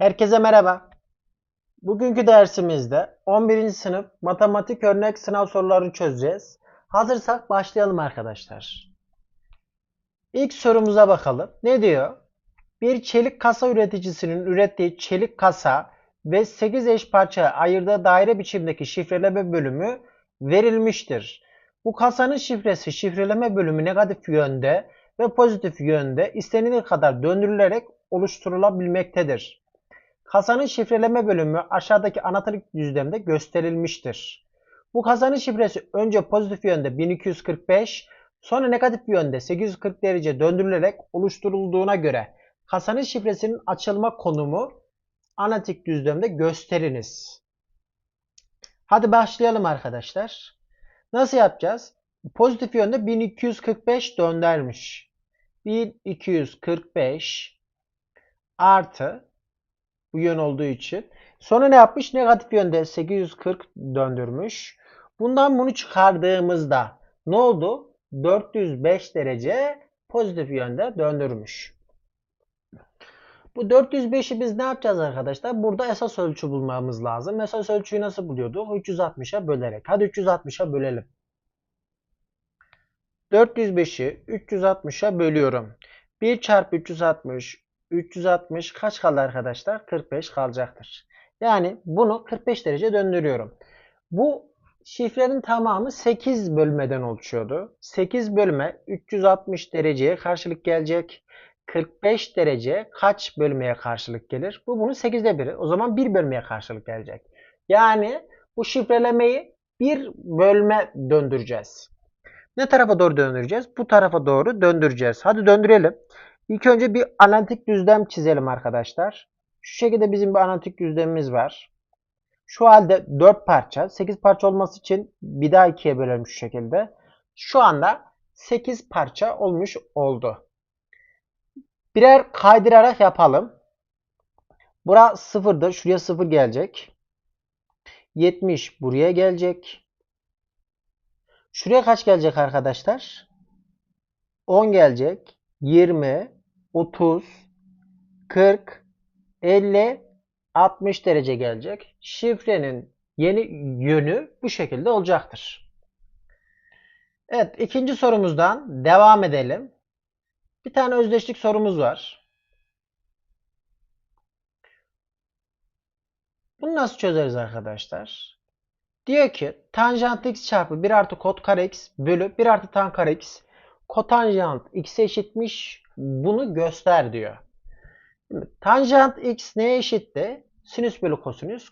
Herkese merhaba. Bugünkü dersimizde 11. sınıf matematik örnek sınav sorularını çözeceğiz. Hazırsak başlayalım arkadaşlar. İlk sorumuza bakalım. Ne diyor? Bir çelik kasa üreticisinin ürettiği çelik kasa ve 8 eş parçaya ayırdığı daire biçimdeki şifreleme bölümü verilmiştir. Bu kasanın şifresi şifreleme bölümü negatif yönde ve pozitif yönde istenildiği kadar döndürülerek oluşturulabilmektedir. Kasanın şifreleme bölümü aşağıdaki anahtarlık düzlemde gösterilmiştir. Bu kasanın şifresi önce pozitif yönde 1245, sonra negatif yönde 840 derece döndürülerek oluşturulduğuna göre kasanın şifresinin açılma konumu analitik düzlemde gösteriniz. Hadi başlayalım arkadaşlar. Nasıl yapacağız? Pozitif yönde 1245 döndermiş. 1245 artı bu yön olduğu için. Sonra ne yapmış? Negatif yönde 840 döndürmüş. Bundan bunu çıkardığımızda ne oldu? 405 derece pozitif yönde döndürmüş. Bu 405'i biz ne yapacağız arkadaşlar? Burada esas ölçü bulmamız lazım. Esas ölçüyü nasıl buluyorduk? 360'a bölerek. Hadi 360'a bölelim. 405'i 360'a bölüyorum. 1 çarpı 360 360 kaç kaldı arkadaşlar? 45 kalacaktır. Yani bunu 45 derece döndürüyorum. Bu şifrenin tamamı 8 bölmeden oluşuyordu. 8 bölme 360 dereceye karşılık gelecek. 45 derece kaç bölmeye karşılık gelir? Bu bunun 8'de biri. O zaman 1 bölmeye karşılık gelecek. Yani bu şifrelemeyi bir bölme döndüreceğiz. Ne tarafa doğru döndüreceğiz? Bu tarafa doğru döndüreceğiz. Hadi döndürelim. İlk önce bir analitik düzlem çizelim arkadaşlar. Şu şekilde bizim bir analitik düzlemimiz var. Şu halde 4 parça. 8 parça olması için bir daha 2'ye bölelim şu şekilde. Şu anda 8 parça olmuş oldu. Birer kaydırarak yapalım. Bura sıfırdır. Şuraya sıfır gelecek. 70 buraya gelecek. Şuraya kaç gelecek arkadaşlar? 10 gelecek. 20, 30, 40, 50, 60 derece gelecek. Şifrenin yeni yönü bu şekilde olacaktır. Evet ikinci sorumuzdan devam edelim. Bir tane özdeşlik sorumuz var. Bunu nasıl çözeriz arkadaşlar? Diyor ki tanjant x çarpı 1 artı kot kare x bölü 1 artı tan kare x kotanjant x eşitmiş bunu göster diyor. Şimdi, tanjant x neye eşitti? Sinüs bölü kosinüs.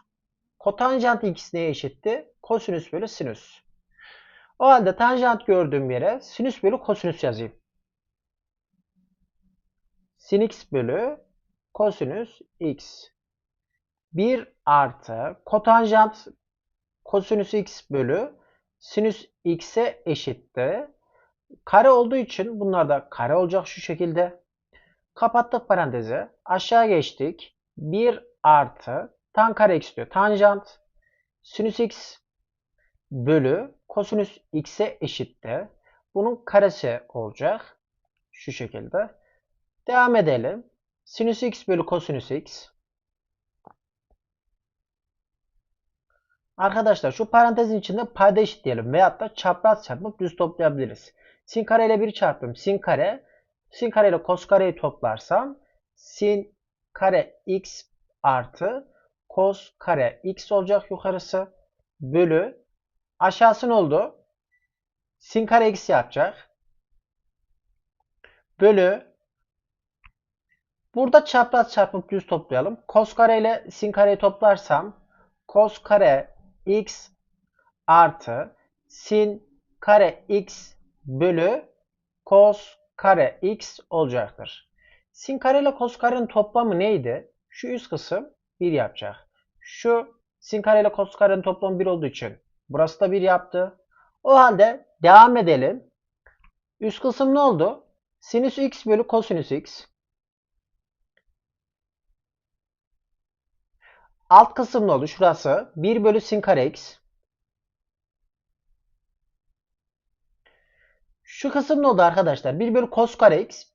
Kotanjant x neye eşitti? Kosinüs bölü sinüs. O halde tanjant gördüğüm yere sinüs bölü kosinüs yazayım. Sin x bölü kosinüs x. 1 artı kotanjant kosinüs x bölü sinüs x'e eşitti. Kare olduğu için bunlar da kare olacak şu şekilde. Kapattık parantezi. Aşağı geçtik. 1 artı tan kare x diyor. Tanjant sinüs x bölü kosinüs x'e eşitti. Bunun karesi olacak. Şu şekilde. Devam edelim. Sinüs x bölü kosinüs x. Arkadaşlar şu parantezin içinde payda eşitleyelim. Veyahut da çapraz çarpıp düz toplayabiliriz. Sin kare ile 1 çarpım sin kare. Sin kare ile kos kareyi toplarsam sin kare x artı kos kare x olacak yukarısı. Bölü aşağısı ne oldu? Sin kare x yapacak. Bölü burada çapraz çarpıp düz toplayalım. Kos kare ile sin kareyi toplarsam kos kare x artı sin kare x bölü cos kare x olacaktır. Sin kare ile cos karenin toplamı neydi? Şu üst kısım 1 yapacak. Şu sin kare ile cos karenin toplamı 1 olduğu için burası da 1 yaptı. O halde devam edelim. Üst kısım ne oldu? Sinüs x bölü kosinüs x. Alt kısım ne oldu? Şurası 1 bölü sin kare x. Şu kısım ne oldu arkadaşlar? 1 bölü cos kare x.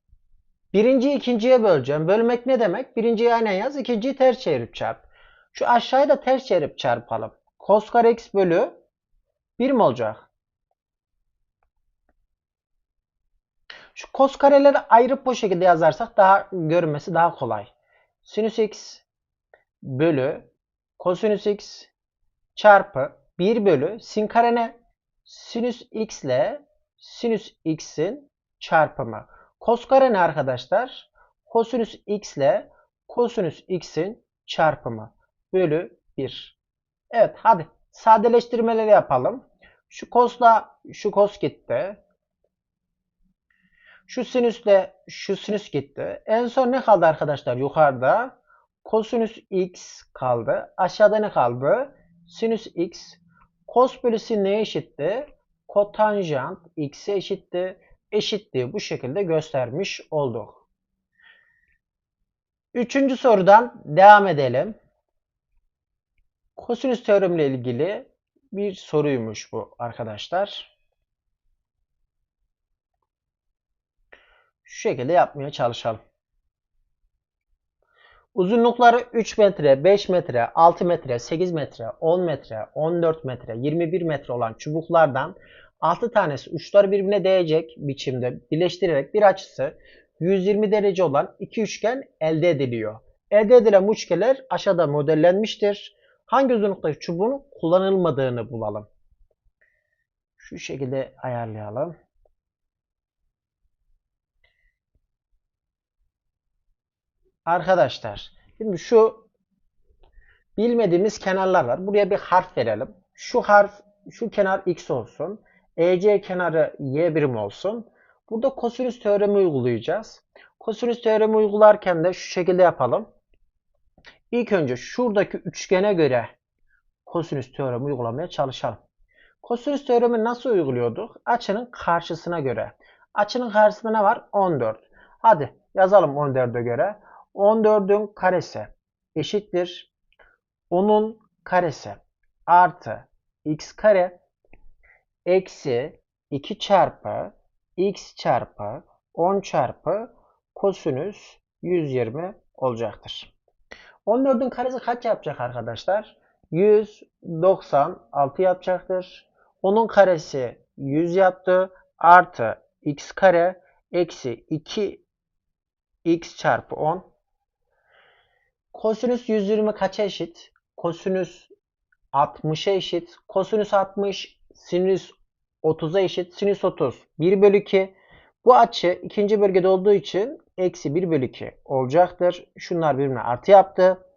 Birinciyi ikinciye böleceğim. Bölmek ne demek? Birinciyi aynen yaz. ikinciyi ters çevirip çarp. Şu aşağıyı da ters çevirip çarpalım. Cos kare x bölü 1 mi olacak? Şu kos kareleri ayırıp bu şekilde yazarsak daha görünmesi daha kolay. Sinüs x bölü kosinüs x çarpı 1 bölü sin kare ne? Sinüs x ile sinüs x'in çarpımı. Kos kare ne arkadaşlar? Kosinüs x ile kosinüs x'in çarpımı bölü 1. Evet hadi sadeleştirmeleri yapalım. Şu kosla şu kos gitti. Şu sinüsle şu sinüs gitti. En son ne kaldı arkadaşlar yukarıda? Kosinüs x kaldı. Aşağıda ne kaldı? Sinüs x. Kos bölü sin neye eşitti? Kotanjant x'e eşitti. Eşitliği bu şekilde göstermiş olduk. Üçüncü sorudan devam edelim. Kosinüs teoremiyle ilgili bir soruymuş bu arkadaşlar. Şu şekilde yapmaya çalışalım. Uzunlukları 3 metre, 5 metre, 6 metre, 8 metre, 10 metre, 14 metre, 21 metre olan çubuklardan 6 tanesi uçları birbirine değecek biçimde birleştirerek bir açısı 120 derece olan iki üçgen elde ediliyor. Elde edilen bu üçgenler aşağıda modellenmiştir. Hangi uzunluktaki çubuğun kullanılmadığını bulalım. Şu şekilde ayarlayalım. Arkadaşlar şimdi şu bilmediğimiz kenarlar var. Buraya bir harf verelim. Şu harf şu kenar x olsun. EC kenarı y birim olsun. Burada kosinüs teoremi uygulayacağız. Kosinüs teoremi uygularken de şu şekilde yapalım. İlk önce şuradaki üçgene göre kosinüs teoremi uygulamaya çalışalım. Kosinüs teoremi nasıl uyguluyorduk? Açının karşısına göre. Açının karşısında ne var? 14. Hadi yazalım 14'e göre. 14'ün karesi eşittir 10'un karesi artı x kare eksi 2 çarpı x çarpı 10 çarpı kosinüs 120 olacaktır. 14'ün karesi kaç yapacak arkadaşlar? 196 yapacaktır. 10'un karesi 100 yaptı. Artı x kare eksi 2 x çarpı 10 Kosinüs 120 kaça eşit? Kosinüs 60'a eşit. Kosinüs 60 sinüs 30'a eşit. Sinüs 30 1 bölü 2. Bu açı ikinci bölgede olduğu için eksi 1 bölü 2 olacaktır. Şunlar birbirine artı yaptı.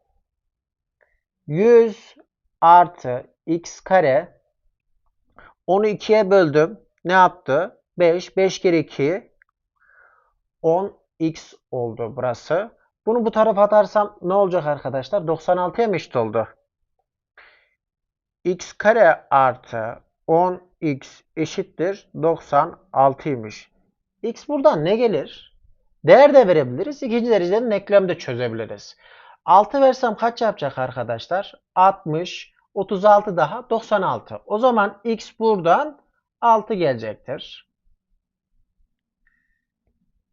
100 artı x kare 10'u 2'ye böldüm. Ne yaptı? 5. 5 kere 2 10x oldu burası. Bunu bu tarafa atarsam ne olacak arkadaşlar? 96'ya mı eşit oldu? x kare artı 10x eşittir 96'ymış. x buradan ne gelir? Değer de verebiliriz. İkinci dereceden denklem de çözebiliriz. 6 versem kaç yapacak arkadaşlar? 60, 36 daha 96. O zaman x buradan 6 gelecektir.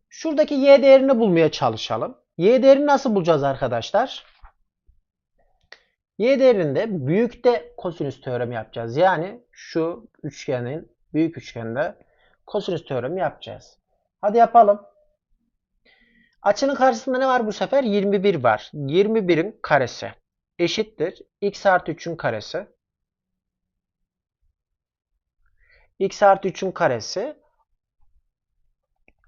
Şuradaki y değerini bulmaya çalışalım. Y değerini nasıl bulacağız arkadaşlar? Y değerinde büyükte kosinüs teoremi yapacağız. Yani şu üçgenin büyük üçgende kosinüs teoremi yapacağız. Hadi yapalım. Açının karşısında ne var bu sefer? 21 var. 21'in karesi eşittir. x artı 3'ün karesi. x artı 3'ün karesi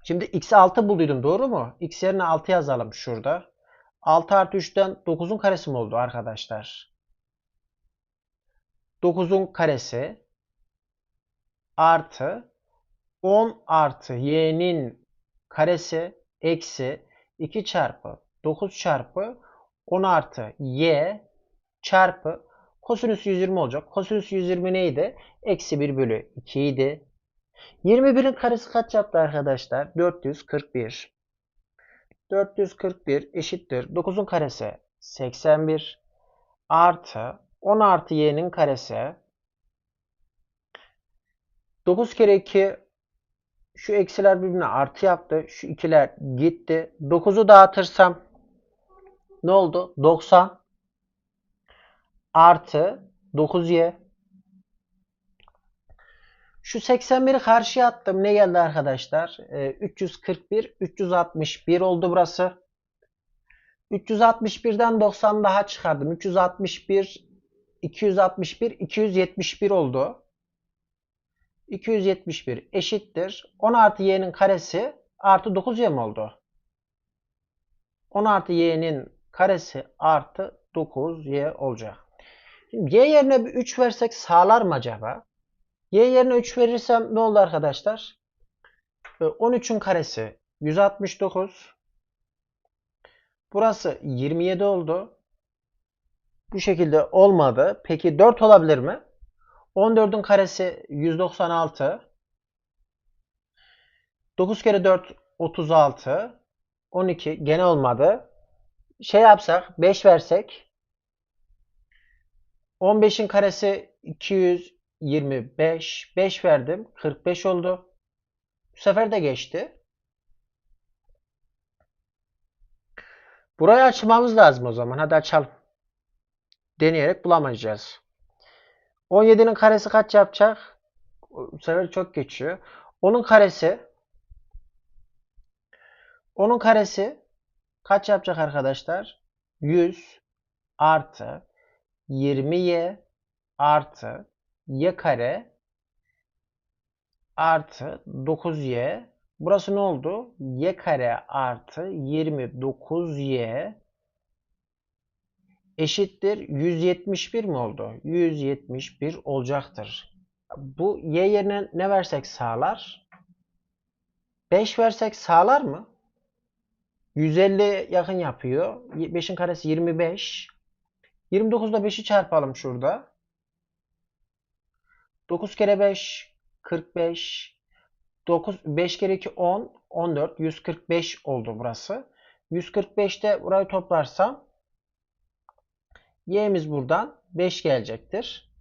Şimdi x'i 6 bulduydum doğru mu? x yerine 6 yazalım şurada. 6 artı 3'ten 9'un karesi mi oldu arkadaşlar? 9'un karesi artı 10 artı y'nin karesi eksi 2 çarpı 9 çarpı 10 artı y çarpı kosinüs 120 olacak. Kosinüs 120 neydi? Eksi 1 bölü 2 idi. 21'in karesi kaç yaptı arkadaşlar? 441. 441 eşittir. 9'un karesi 81 artı 10 artı y'nin karesi 9 kere 2 Şu eksiler birbirine artı yaptı. Şu ikiler gitti. 9'u dağıtırsam ne oldu? 90 artı 9y. Şu 81'i karşıya attım. Ne geldi arkadaşlar? Ee, 341, 361 oldu burası. 361'den 90 daha çıkardım. 361, 261, 271 oldu. 271 eşittir. 10 artı y'nin karesi artı 9y mi oldu? 10 artı y'nin karesi artı 9y olacak. Şimdi y yerine bir 3 versek sağlar mı acaba? Y yerine 3 verirsem ne oldu arkadaşlar? 13'ün karesi 169. Burası 27 oldu. Bu şekilde olmadı. Peki 4 olabilir mi? 14'ün karesi 196. 9 kere 4 36. 12 gene olmadı. Şey yapsak 5 versek 15'in karesi 225. 5 verdim. 45 oldu. Bu sefer de geçti. Burayı açmamız lazım o zaman. Hadi açalım. Deneyerek bulamayacağız. 17'nin karesi kaç yapacak? Bu sefer çok geçiyor. Onun karesi onun karesi kaç yapacak arkadaşlar? 100 artı 20y artı y kare artı 9y. Burası ne oldu? y kare artı 29y eşittir 171 mi oldu? 171 olacaktır. Bu y yerine ne versek sağlar? 5 versek sağlar mı? 150 yakın yapıyor. 5'in karesi 25. 29 ile 5'i çarpalım şurada. 9 kere 5 45. 9 5 kere 2 10 14 145 oldu burası. 145'te burayı toplarsam y'miz buradan 5 gelecektir.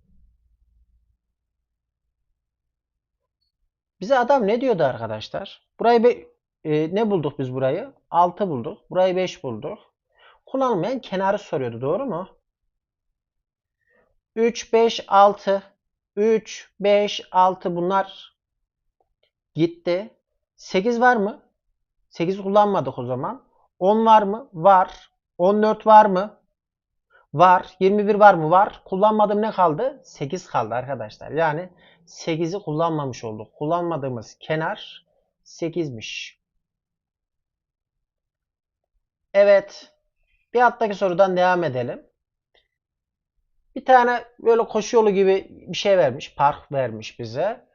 Bize adam ne diyordu arkadaşlar? Burayı be, e, ne bulduk biz burayı? 6 bulduk. Burayı 5 bulduk. Kullanılmayan kenarı soruyordu. Doğru mu? 3, 5, 6. 3, 5, 6 bunlar gitti. 8 var mı? 8 kullanmadık o zaman. 10 var mı? Var. 14 var mı? Var. 21 var mı? Var. Kullanmadığım ne kaldı? 8 kaldı arkadaşlar. Yani 8'i kullanmamış olduk. Kullanmadığımız kenar 8'miş. Evet. Bir alttaki sorudan devam edelim. Bir tane böyle koşu yolu gibi bir şey vermiş. Park vermiş bize.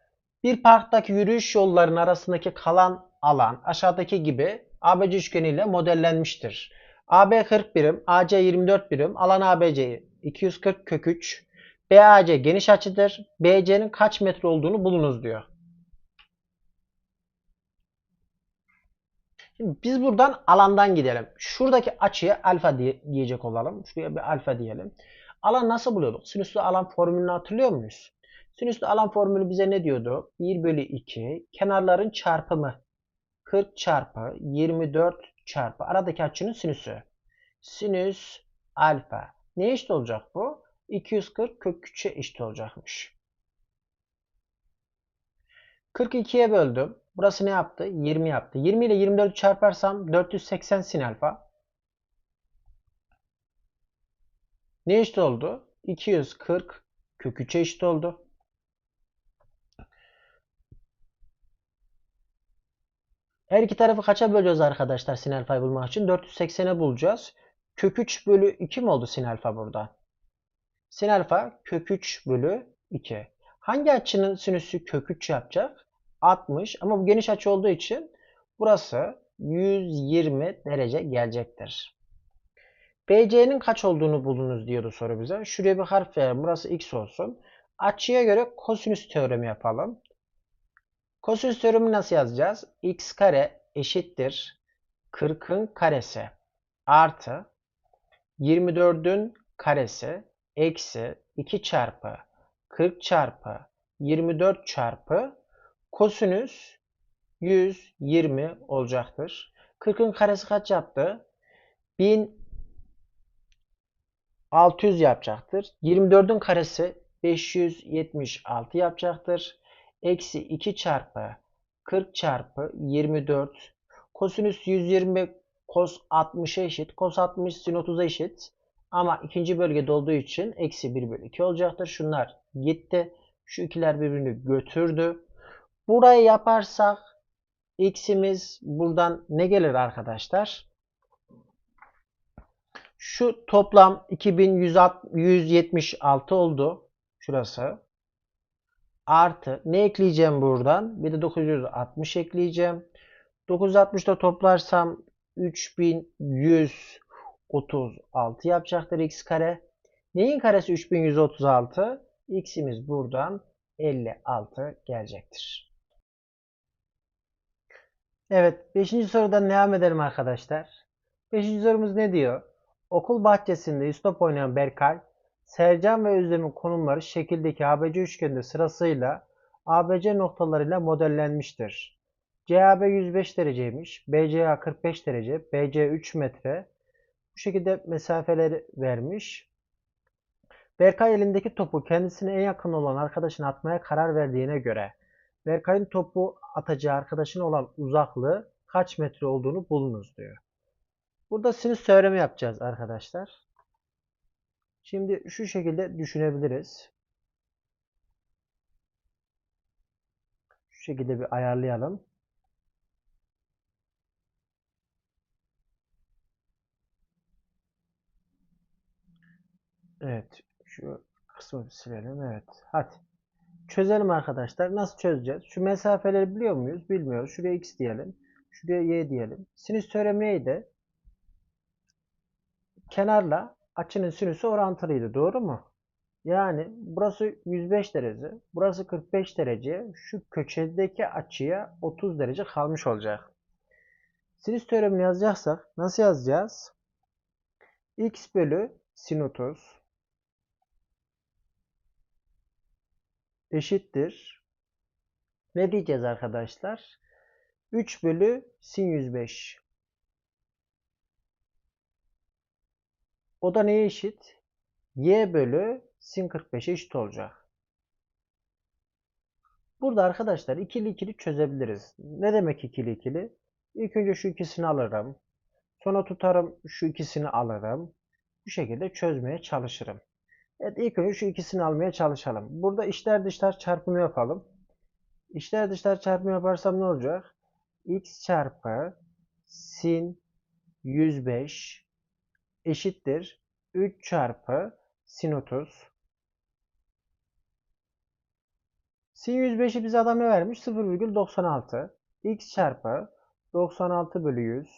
Bir parktaki yürüyüş yollarının arasındaki kalan alan aşağıdaki gibi ABC üçgeniyle modellenmiştir. AB 40 birim, AC 24 birim, alan ABC 240 kök 3, BAC geniş açıdır. BC'nin kaç metre olduğunu bulunuz diyor. Şimdi biz buradan alandan gidelim. Şuradaki açıya alfa diye, diyecek olalım. Şuraya bir alfa diyelim. Alan nasıl buluyorduk? Sinüslü alan formülünü hatırlıyor muyuz? Sinüslü alan formülü bize ne diyordu? 1 bölü 2 kenarların çarpımı 40 çarpı 24 çarpı aradaki açının sinüsü. Sinüs alfa. Ne eşit olacak bu? 240 kök 3'e eşit olacakmış. 42'ye böldüm. Burası ne yaptı? 20 yaptı. 20 ile 24'ü çarparsam 480 sin alfa. Ne eşit oldu? 240 kök 3'e eşit oldu. Her iki tarafı kaça bölüyoruz arkadaşlar sin alfayı bulmak için? 480'e bulacağız. Kök 3 bölü 2 mi oldu sin alfa burada? Sin alfa kök 3 bölü 2. Hangi açının sinüsü kök 3 yapacak? 60 ama bu geniş açı olduğu için burası 120 derece gelecektir. BC'nin kaç olduğunu bulunuz diyordu soru bize. Şuraya bir harf verelim. Burası x olsun. Açıya göre kosinüs teoremi yapalım. Kosinüs teoremi nasıl yazacağız? x kare eşittir 40'ın karesi artı 24'ün karesi eksi 2 çarpı 40 çarpı 24 çarpı kosinüs 120 olacaktır. 40'ın karesi kaç yaptı? 1600 yapacaktır. 24'ün karesi 576 yapacaktır. Eksi 2 çarpı 40 çarpı 24 kosinüs 120 kos 60'a eşit. Kos 60 sin 30'a eşit. Ama ikinci bölgede olduğu için eksi 1 bölü 2 olacaktır. Şunlar gitti. Şu ikiler birbirini götürdü. Burayı yaparsak x'imiz buradan ne gelir arkadaşlar? Şu toplam 2176 oldu. Şurası. Artı ne ekleyeceğim buradan? Bir de 960 ekleyeceğim. 960'da toplarsam 3136 yapacaktır x kare. Neyin karesi 3136? x'imiz buradan 56 gelecektir. Evet 5. sorudan devam edelim arkadaşlar. 5. sorumuz ne diyor? Okul bahçesinde istop oynayan Berkay, Sercan ve Özlem'in konumları şekildeki ABC üçgeninde sırasıyla ABC noktalarıyla modellenmiştir. CAB 105 dereceymiş. BCA 45 derece. BC 3 metre. Bu şekilde mesafeleri vermiş. Berkay elindeki topu kendisine en yakın olan arkadaşına atmaya karar verdiğine göre Berkay'ın topu atacağı arkadaşına olan uzaklığı kaç metre olduğunu bulunuz diyor. Burada sinüs teoremi yapacağız arkadaşlar. Şimdi şu şekilde düşünebiliriz. Şu şekilde bir ayarlayalım. Evet. Şu kısmı silelim. Evet. Hadi. Çözelim arkadaşlar. Nasıl çözeceğiz? Şu mesafeleri biliyor muyuz? Bilmiyoruz. Şuraya x diyelim. Şuraya y diyelim. Sinüs teoremi neydi? Kenarla açının sinüsü orantılıydı. Doğru mu? Yani burası 105 derece. Burası 45 derece. Şu köşedeki açıya 30 derece kalmış olacak. Sinüs teoremini yazacaksak nasıl yazacağız? x bölü sin 30 eşittir. Ne diyeceğiz arkadaşlar? 3 bölü sin 105. O da neye eşit? y bölü sin 45 eşit olacak. Burada arkadaşlar ikili ikili çözebiliriz. Ne demek ikili ikili? İlk önce şu ikisini alırım. Sonra tutarım şu ikisini alırım. Bu şekilde çözmeye çalışırım. Evet ilk önce şu ikisini almaya çalışalım. Burada içler dışlar çarpımı yapalım. İçler dışlar çarpımı yaparsam ne olacak? x çarpı sin 105 eşittir 3 çarpı sin 30. Sin 105'i bize adam ne vermiş? 0,96. x çarpı 96 bölü 100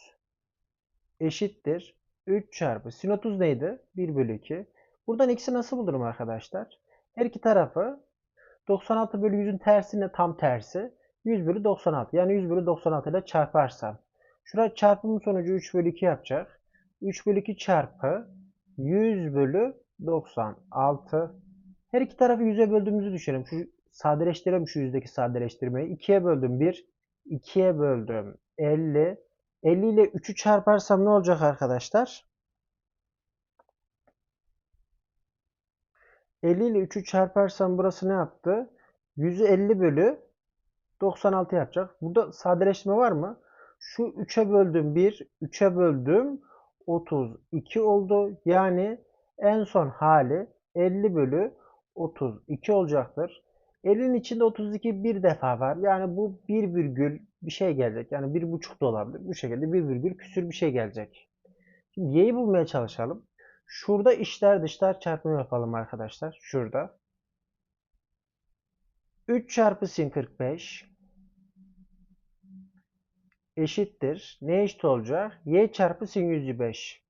eşittir 3 çarpı sin 30 neydi? 1 bölü 2. Buradan x'i nasıl bulurum arkadaşlar? Her iki tarafı 96 bölü 100'ün tersine tam tersi. 100 bölü 96. Yani 100 bölü 96 ile çarparsam. Şurada çarpımın sonucu 3 bölü 2 yapacak. 3 bölü 2 çarpı 100 bölü 96. Her iki tarafı 100'e böldüğümüzü düşünelim. Şu sadeleştirelim şu yüzdeki sadeleştirmeyi. 2'ye böldüm 1. 2'ye böldüm 50. 50 ile 3'ü çarparsam ne olacak arkadaşlar? 50 ile 3'ü çarparsam burası ne yaptı? 150 bölü 96 yapacak. Burada sadeleştirme var mı? Şu 3'e böldüm 1, 3'e böldüm 32 oldu. Yani en son hali 50 bölü 32 olacaktır. 50'nin içinde 32 bir defa var. Yani bu 1 virgül bir şey gelecek. Yani 1,5 da olabilir. Bu şekilde 1 virgül küsür bir şey gelecek. Şimdi y'yi bulmaya çalışalım. Şurada içler dışlar çarpımı yapalım arkadaşlar. Şurada. 3 çarpı sin 45 eşittir. Ne eşit olacak? y çarpı sin 105.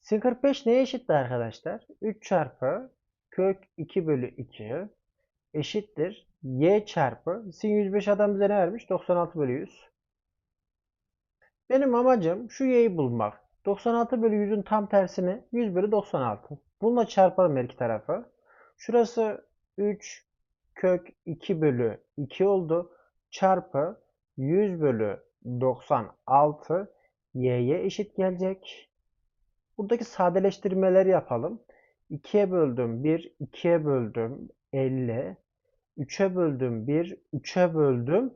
Sin 45 neye eşitti arkadaşlar? 3 çarpı kök 2 bölü 2 eşittir. y çarpı sin 105 adam bize ne vermiş? 96 bölü 100. Benim amacım şu y'yi bulmak. 96 bölü 100'ün tam tersini 100 bölü 96. Bununla çarparım her iki tarafı. Şurası 3, kök 2 bölü 2 oldu. Çarpı 100 bölü 96 y'ye eşit gelecek. Buradaki sadeleştirmeleri yapalım. 2'ye böldüm 1, 2'ye böldüm 50, 3'e böldüm 1, 3'e böldüm.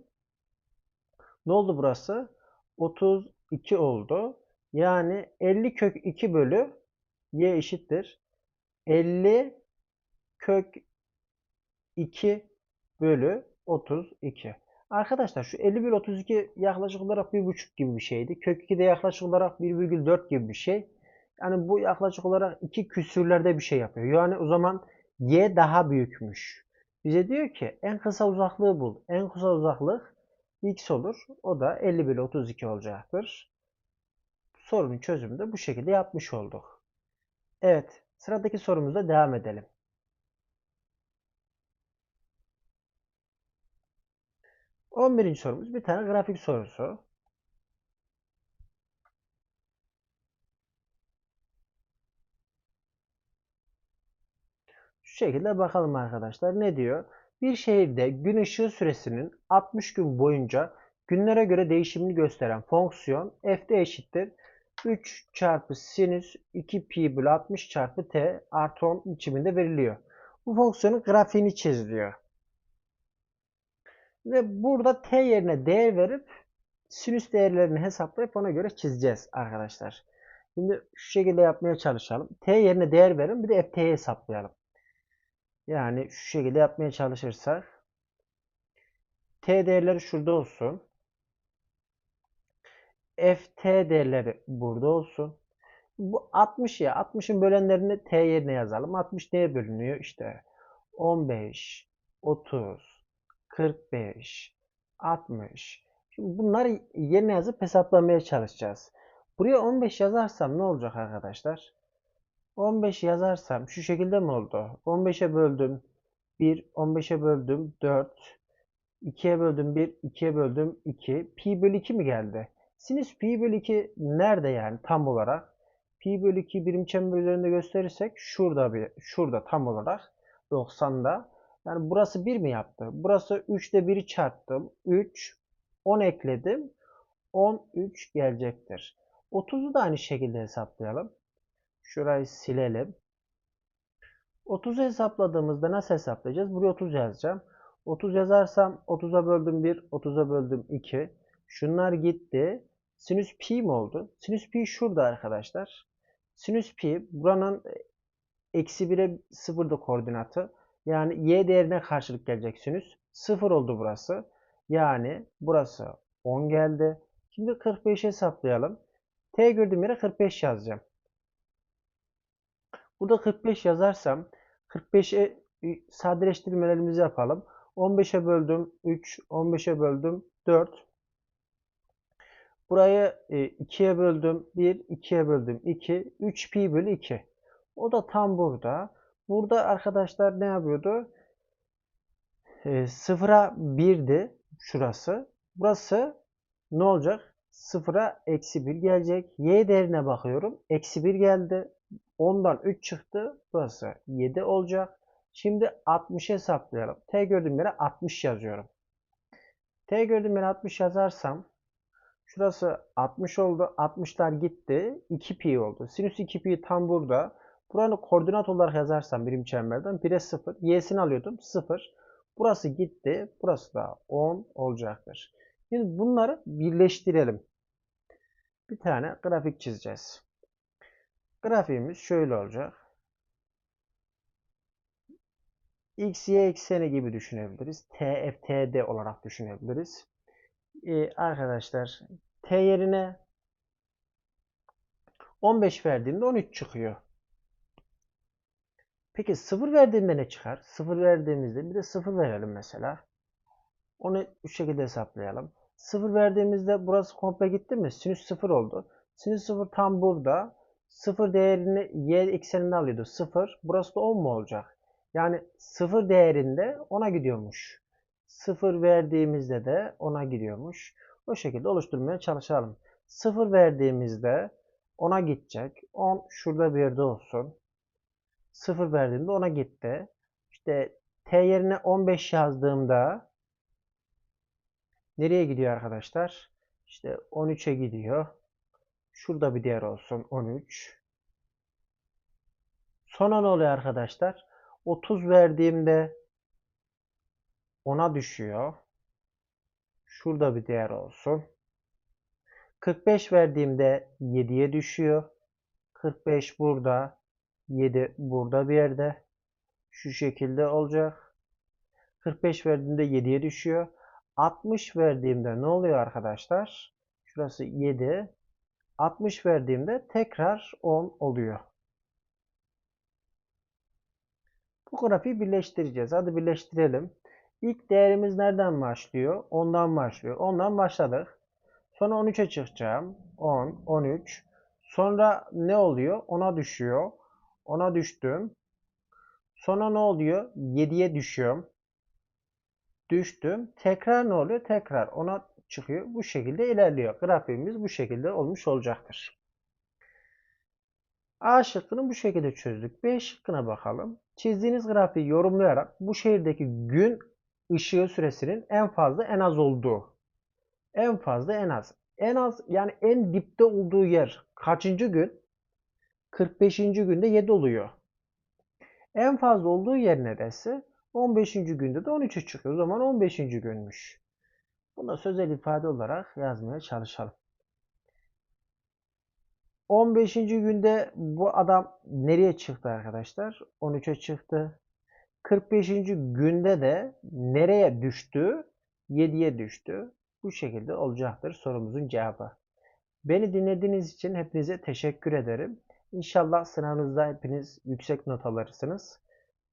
Ne oldu burası? 32 oldu. Yani 50 kök 2 bölü y eşittir. 50 kök 2 bölü 32. Arkadaşlar şu 50 bölü 32 yaklaşık olarak 1,5 gibi bir şeydi. Kök 2 de yaklaşık olarak 1,4 gibi bir şey. Yani bu yaklaşık olarak 2 küsürlerde bir şey yapıyor. Yani o zaman y daha büyükmüş. Bize diyor ki en kısa uzaklığı bul. En kısa uzaklık x olur. O da 50 bölü 32 olacaktır. Sorunun çözümünü de bu şekilde yapmış olduk. Evet, sıradaki sorumuzda devam edelim. 11. sorumuz bir tane grafik sorusu. Şu şekilde bakalım arkadaşlar. Ne diyor? Bir şehirde gün ışığı süresinin 60 gün boyunca günlere göre değişimini gösteren fonksiyon f'de eşittir. 3 çarpı sinüs 2 pi bölü 60 çarpı t artı 10 biçiminde veriliyor. Bu fonksiyonun grafiğini çiziliyor. Ve burada t yerine değer verip sinüs değerlerini hesaplayıp ona göre çizeceğiz arkadaşlar. Şimdi şu şekilde yapmaya çalışalım. t yerine değer verin bir de ft'yi hesaplayalım. Yani şu şekilde yapmaya çalışırsak t değerleri şurada olsun. ft değerleri burada olsun. Bu 60 ya. 60'ın bölenlerini t yerine yazalım. 60 neye bölünüyor? İşte 15, 30, 45, 60. Şimdi bunları yerine yazıp hesaplamaya çalışacağız. Buraya 15 yazarsam ne olacak arkadaşlar? 15 yazarsam şu şekilde mi oldu? 15'e böldüm 1, 15'e böldüm 4, 2'ye böldüm 1, 2'ye böldüm 2. Pi bölü 2 mi geldi? Sinüs pi bölü 2 nerede yani tam olarak? Pi bölü 2 birim çember üzerinde gösterirsek şurada bir şurada tam olarak 90'da. Yani burası 1 mi yaptı? Burası 3'te 1'i çarptım. 3 10 ekledim. 13 gelecektir. 30'u da aynı şekilde hesaplayalım. Şurayı silelim. 30'u hesapladığımızda nasıl hesaplayacağız? Buraya 30 yazacağım. 30 yazarsam 30'a böldüm 1, 30'a böldüm 2. Şunlar gitti. Sinüs pi mi oldu? Sinüs pi şurada arkadaşlar. Sinüs pi buranın eksi 1'e 0'da koordinatı. Yani y değerine karşılık gelecek sinüs. 0 oldu burası. Yani burası 10 geldi. Şimdi 45 hesaplayalım. T gördüğüm yere 45 yazacağım. Burada 45 yazarsam 45'e sadeleştirmelerimizi yapalım. 15'e böldüm 3, 15'e böldüm 4. Burayı 2'ye e, böldüm 1, 2'ye böldüm 2, 3 pi bölü 2. O da tam burada. Burada arkadaşlar ne yapıyordu? E, sıfıra 1'di şurası. Burası ne olacak? Sıfıra eksi 1 gelecek. Y değerine bakıyorum. Eksi 1 geldi. 10'dan 3 çıktı. Burası 7 olacak. Şimdi 60 hesaplayalım. T gördüğüm yere 60 yazıyorum. T gördüğüm yere 60 yazarsam şurası 60 oldu. 60'lar gitti. 2 pi oldu. Sinüs 2 pi tam burada. Buranın koordinat olarak yazarsam birim çemberden 1'e 0. Y'sini alıyordum. 0. Burası gitti. Burası da 10 olacaktır. Şimdi bunları birleştirelim. Bir tane grafik çizeceğiz. Grafiğimiz şöyle olacak. X, Y ekseni gibi düşünebiliriz. T, F, T, D olarak düşünebiliriz. Ee, arkadaşlar T yerine 15 verdiğimde 13 çıkıyor. Peki 0 verdiğimde ne çıkar? 0 verdiğimizde bir de 0 verelim mesela. Onu bu şekilde hesaplayalım. 0 verdiğimizde burası komple gitti mi? Sinüs 0 oldu. Sinüs 0 tam burada. 0 değerini y ekseninde alıyordu. 0. Burası da 10 mu olacak? Yani 0 değerinde 10'a gidiyormuş. 0 verdiğimizde de 10'a gidiyormuş. O şekilde oluşturmaya çalışalım. 0 verdiğimizde 10'a gidecek. 10 şurada bir yerde olsun. 0 verdiğimde 10'a gitti. İşte T yerine 15 yazdığımda nereye gidiyor arkadaşlar? İşte 13'e gidiyor. Şurada bir değer olsun 13. Sonra ne oluyor arkadaşlar? 30 verdiğimde 10'a düşüyor. Şurada bir değer olsun. 45 verdiğimde 7'ye düşüyor. 45 burada. 7 burada bir yerde. Şu şekilde olacak. 45 verdiğimde 7'ye düşüyor. 60 verdiğimde ne oluyor arkadaşlar? Şurası 7. 60 verdiğimde tekrar 10 oluyor. Bu grafiği birleştireceğiz. Hadi birleştirelim. İlk değerimiz nereden başlıyor? 10'dan başlıyor. 10'dan başladık. Sonra 13'e çıkacağım. 10, 13. Sonra ne oluyor? 10'a düşüyor. 10'a düştüm. Sonra ne oluyor? 7'ye düşüyorum. Düştüm. Tekrar ne oluyor? Tekrar 10'a çıkıyor. Bu şekilde ilerliyor. Grafiğimiz bu şekilde olmuş olacaktır. A şıkkını bu şekilde çözdük. B şıkkına bakalım. Çizdiğiniz grafiği yorumlayarak bu şehirdeki gün ışığı süresinin en fazla en az olduğu. En fazla en az. En az yani en dipte olduğu yer kaçıncı gün? 45. günde 7 oluyor. En fazla olduğu yer neresi? 15. günde de 13'e çıkıyor. O zaman 15. günmüş. Bunu da sözel ifade olarak yazmaya çalışalım. 15. günde bu adam nereye çıktı arkadaşlar? 13'e çıktı. 45. günde de nereye düştü? 7'ye düştü. Bu şekilde olacaktır sorumuzun cevabı. Beni dinlediğiniz için hepinize teşekkür ederim. İnşallah sınavınızda hepiniz yüksek not alırsınız.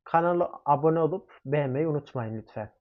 Kanala abone olup beğenmeyi unutmayın lütfen.